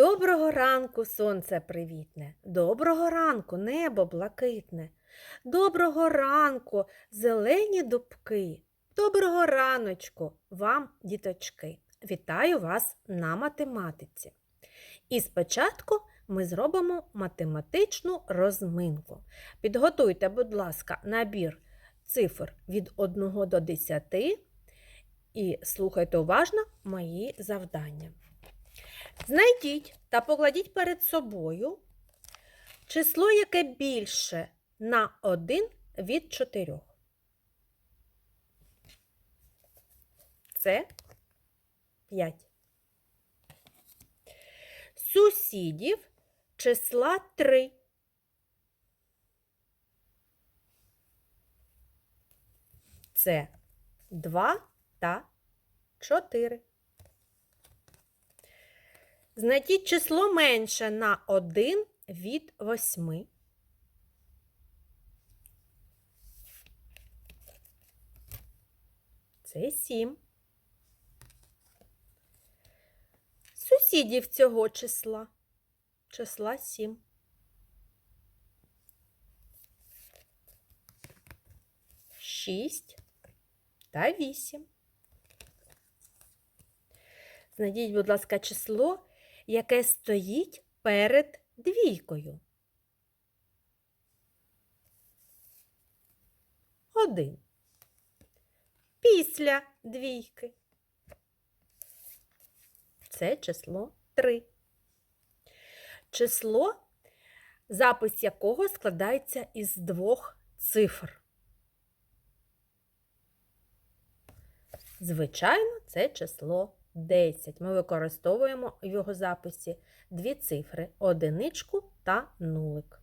Доброго ранку, сонце привітне, доброго ранку, небо блакитне, доброго ранку, зелені дубки, доброго раночку вам, діточки. Вітаю вас на математиці. І спочатку ми зробимо математичну розминку. Підготуйте, будь ласка, набір цифр від 1 до 10 і слухайте уважно мої завдання. Знайдіть та покладіть перед собою число, яке більше на 1 від 4. Це 5. Сусідів числа 3. Це 2 та 4. Знайдіть число менше на 1 від 8. Це 7. Сусідів цього числа. Числа 7. Шість та вісім. Знайдіть, будь ласка, число, яке стоїть перед двійкою. Один. Після двійки. Це число 3. Число, запис якого складається із двох цифр. Звичайно, це число 10. Ми використовуємо в його записі дві цифри одиничку та нулик.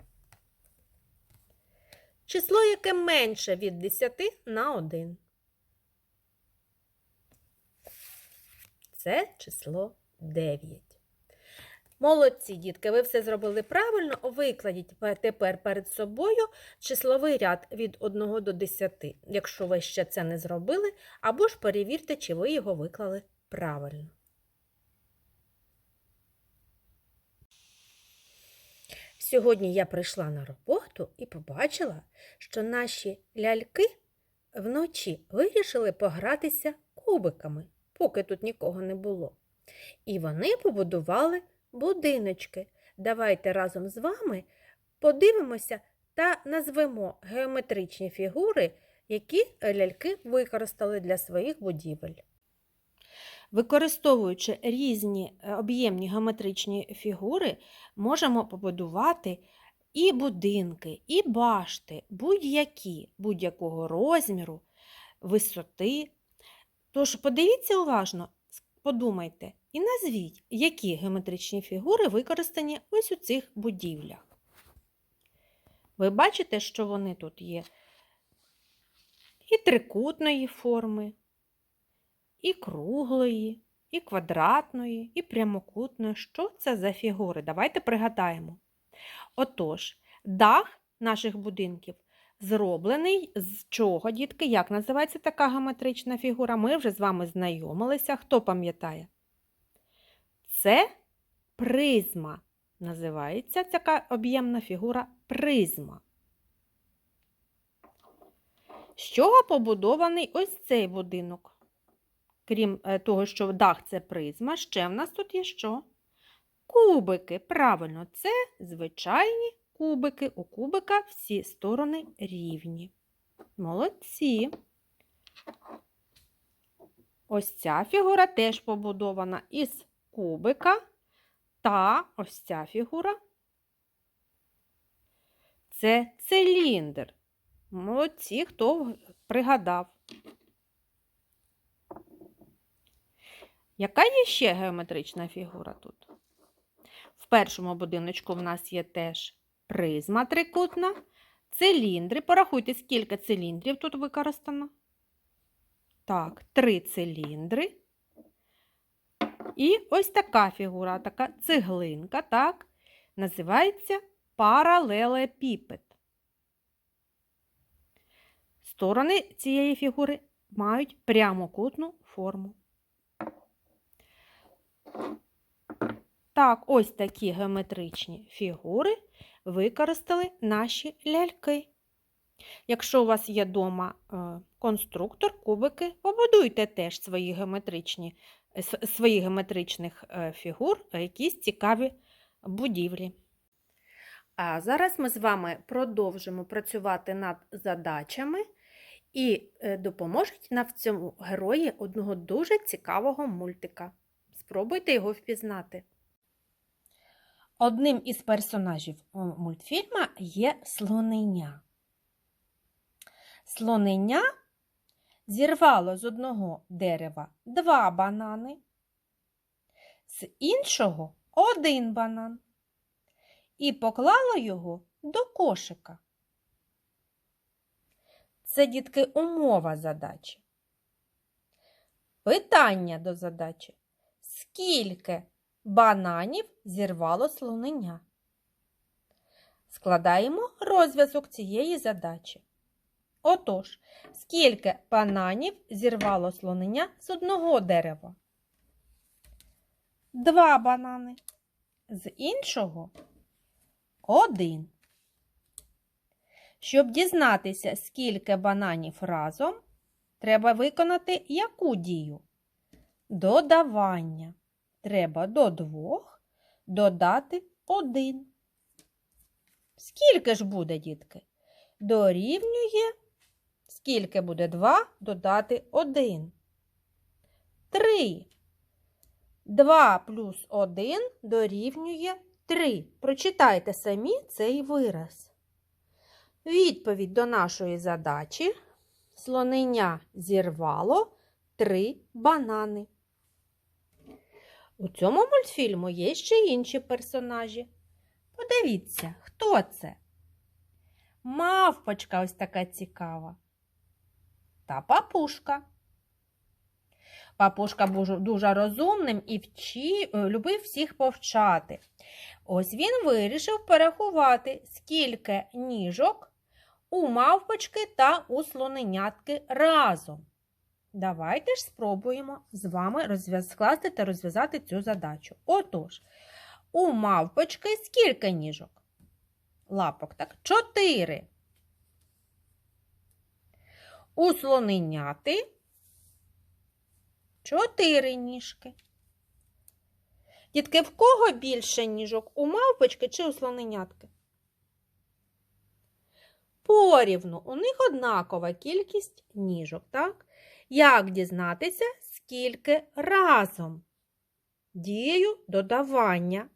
Число, яке менше від 10 на 1. Це число 9. Молодці, дітки, ви все зробили правильно. Викладіть тепер перед собою числовий ряд від 1 до 10, якщо ви ще це не зробили, або ж перевірте, чи ви його виклали правильно. Сьогодні я прийшла на роботу і побачила, що наші ляльки вночі вирішили погратися кубиками, поки тут нікого не було. І вони побудували будиночки. Давайте разом з вами подивимося та назвемо геометричні фігури, які ляльки використали для своїх будівель. Використовуючи різні е, об'ємні геометричні фігури, можемо побудувати і будинки, і башти, будь-які, будь-якого розміру, висоти. Тож подивіться уважно, подумайте і назвіть, які геометричні фігури використані ось у цих будівлях. Ви бачите, що вони тут є і трикутної форми, і круглої, і квадратної, і прямокутної. Що це за фігури? Давайте пригадаємо. Отож, дах наших будинків зроблений з чого, дітки? Як називається така геометрична фігура? Ми вже з вами знайомилися. Хто пам'ятає? Це призма. Називається така об'ємна фігура призма. З чого побудований ось цей будинок? Крім е, того, що дах це призма, ще в нас тут є що? Кубики. Правильно, це звичайні кубики. У кубика всі сторони рівні. Молодці. Ось ця фігура теж побудована із кубика. Та ось ця фігура це циліндр. Молодці, хто пригадав. Яка є ще геометрична фігура тут? В першому будиночку в нас є теж призма трикутна, циліндри. Порахуйте, скільки циліндрів тут використано. Так, три циліндри. І ось така фігура, така цеглинка, так, називається паралелепіпед. Сторони цієї фігури мають прямокутну форму. Так, ось такі геометричні фігури використали наші ляльки. Якщо у вас є вдома конструктор, кубики, побудуйте теж свої геометричні, е, свої геометричних е, фігур, е, якісь цікаві будівлі. А зараз ми з вами продовжимо працювати над задачами і е, допоможуть нам в цьому герої одного дуже цікавого мультика. Спробуйте його впізнати. Одним із персонажів е, мультфільма є слонення. Слонення зірвало з одного дерева два банани, з іншого один банан і поклало його до кошика. Це, дітки, умова задачі. Питання до задачі. Скільки бананів зірвало слонення? Складаємо розв'язок цієї задачі. Отож, скільки бананів зірвало слонення з одного дерева? Два банани. З іншого один. Щоб дізнатися, скільки бананів разом, треба виконати яку дію? Додавання. Треба до двох додати один. Скільки ж буде, дітки? Дорівнює, скільки буде 2 додати 1? 3. 2 плюс 1 дорівнює 3. Прочитайте самі цей вираз. Відповідь до нашої задачі слонення зірвало 3 банани. У цьому мультфільму є ще інші персонажі. Подивіться, хто це? Мавпочка ось така цікава. Та папушка. Папушка був дуже розумним і вчи, е, любив всіх повчати. Ось він вирішив порахувати, скільки ніжок у мавпочки та у слоненятки разом. Давайте ж спробуємо з вами скласти та розв'язати цю задачу. Отож, у мавпочки скільки ніжок? Лапок, так? Чотири. У слоненяти чотири ніжки. Дітки, в кого більше ніжок? У мавпочки чи у слоненятки? Порівну, у них однакова кількість ніжок, так? Як дізнатися, скільки разом? Дією додавання.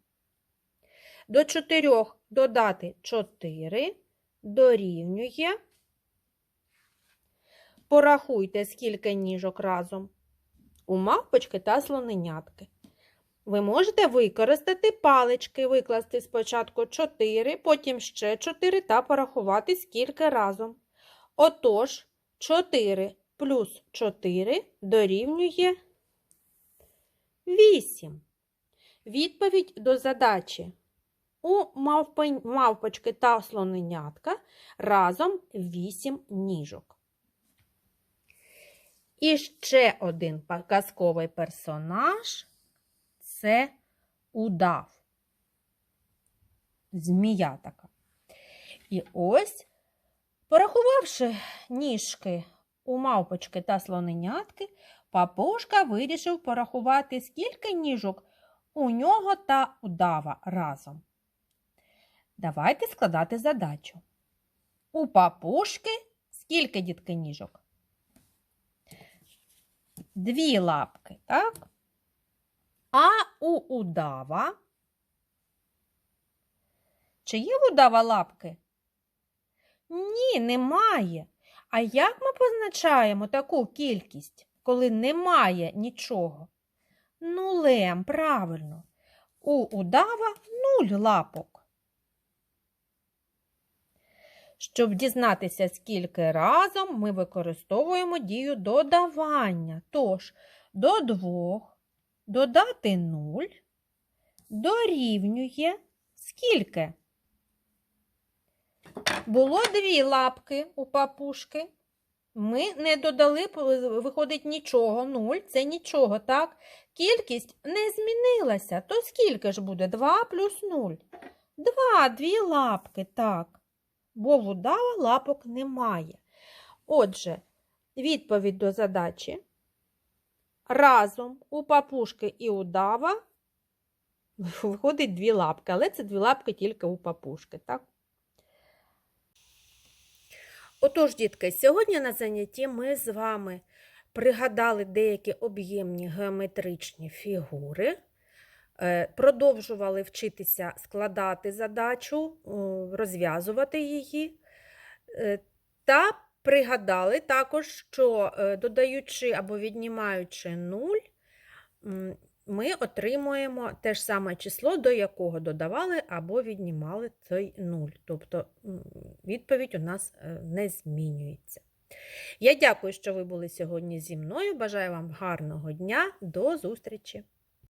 До 4 додати 4 дорівнює. Порахуйте, скільки ніжок разом у мавпочки та слоненятки. Ви можете використати палички, викласти спочатку 4, потім ще 4 та порахувати, скільки разом. Отож, 4 плюс 4 дорівнює 8. Відповідь до задачі. У мавпочки та слоненятка разом 8 ніжок. І ще один казковий персонаж це удав. Змія така. І ось, порахувавши ніжки у мавпочки та слоненятки, папушка вирішив порахувати, скільки ніжок у нього та удава разом. Давайте складати задачу. У папушки скільки дітки ніжок? Дві лапки, так? А у удава? Чи є в удава лапки? Ні, немає. А як ми позначаємо таку кількість, коли немає нічого? Нулем, правильно. У удава нуль лапок. Щоб дізнатися, скільки разом, ми використовуємо дію додавання. Тож, до двох додати нуль дорівнює скільки? Було дві лапки у папушки. Ми не додали, виходить, нічого. 0 – це нічого, так? Кількість не змінилася. То скільки ж буде? 2 плюс 0. 2, дві лапки, так. Бо в удава лапок немає. Отже, відповідь до задачі. Разом у папушки і удава виходить дві лапки, але це дві лапки тільки у папушки, так? Отож, дітки, сьогодні на занятті ми з вами пригадали деякі об'ємні геометричні фігури, е, продовжували вчитися складати задачу, розв'язувати її, е, та пригадали також, що е, додаючи або віднімаючи 0, м, ми отримуємо те ж саме число, до якого додавали або віднімали цей нуль. Тобто відповідь у нас е, не змінюється. Я дякую, що ви були сьогодні зі мною. Бажаю вам гарного дня. До зустрічі!